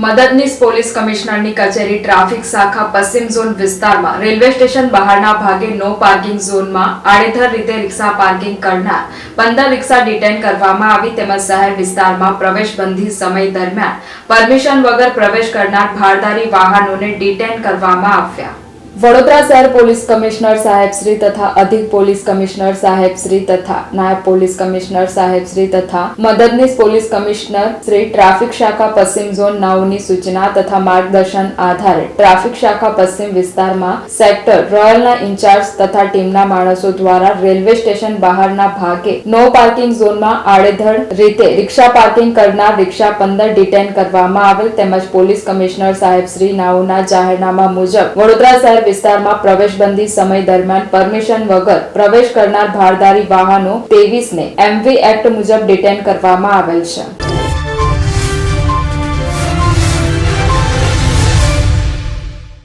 મદદનીશ પોલીસ કમિશનરની કચેરી ટ્રાફિક શાખા પશ્ચિમ ઝોન વિસ્તારમાં રેલવે સ્ટેશન બહારના ભાગે નો પાર્કિંગ ઝોનમાં આડેધર રીતે રિક્ષા પાર્કિંગ કરનાર પંદર રિક્ષા ડિટેન કરવામાં આવી તેમજ શહેર વિસ્તારમાં પ્રવેશબંધી સમય દરમિયાન પરમિશન વગર પ્રવેશ કરનાર ભારદારી વાહનોને ડિટેન કરવામાં આવ્યા. વડોદરા શહેર પોલીસ કમિશનર સાહેબ શ્રી તથા અધિક પોલીસ કમિશનર સાહેબ શ્રી તથા નાયબ પોલીસ કમિશનર સાહેબ શ્રી તથા મદદનીશ પોલીસ કમિશનર શ્રી ટ્રાફિક શાખા પશ્ચિમ ઝોન નવની સૂચના તથા માર્ગદર્શન આધારે ટ્રાફિક શાખા પશ્ચિમ વિસ્તારમાં સેક્ટર રોયલના ઇન્ચાર્જ તથા ટીમના માણસો દ્વારા રેલવે સ્ટેશન બહારના ભાગે નો પાર્કિંગ ઝોનમાં આડેધડ રીતે રિક્ષા પાર્કિંગ કરનાર રિક્ષા પંદર ડિટેન કરવામાં આવેલ તેમજ પોલીસ કમિશનર સાહેબ શ્રી નાઓના જાહેરનામા મુજબ વડોદરા શહેર વિસ્તારમાં પ્રવેશબંધી સમય દરમિયાન પરમિશન વગર પ્રવેશ કરનાર ભારદારી વાહનો તેવીસને એમવી એક્ટ મુજબ ડિટેન કરવામાં આવેલ છે.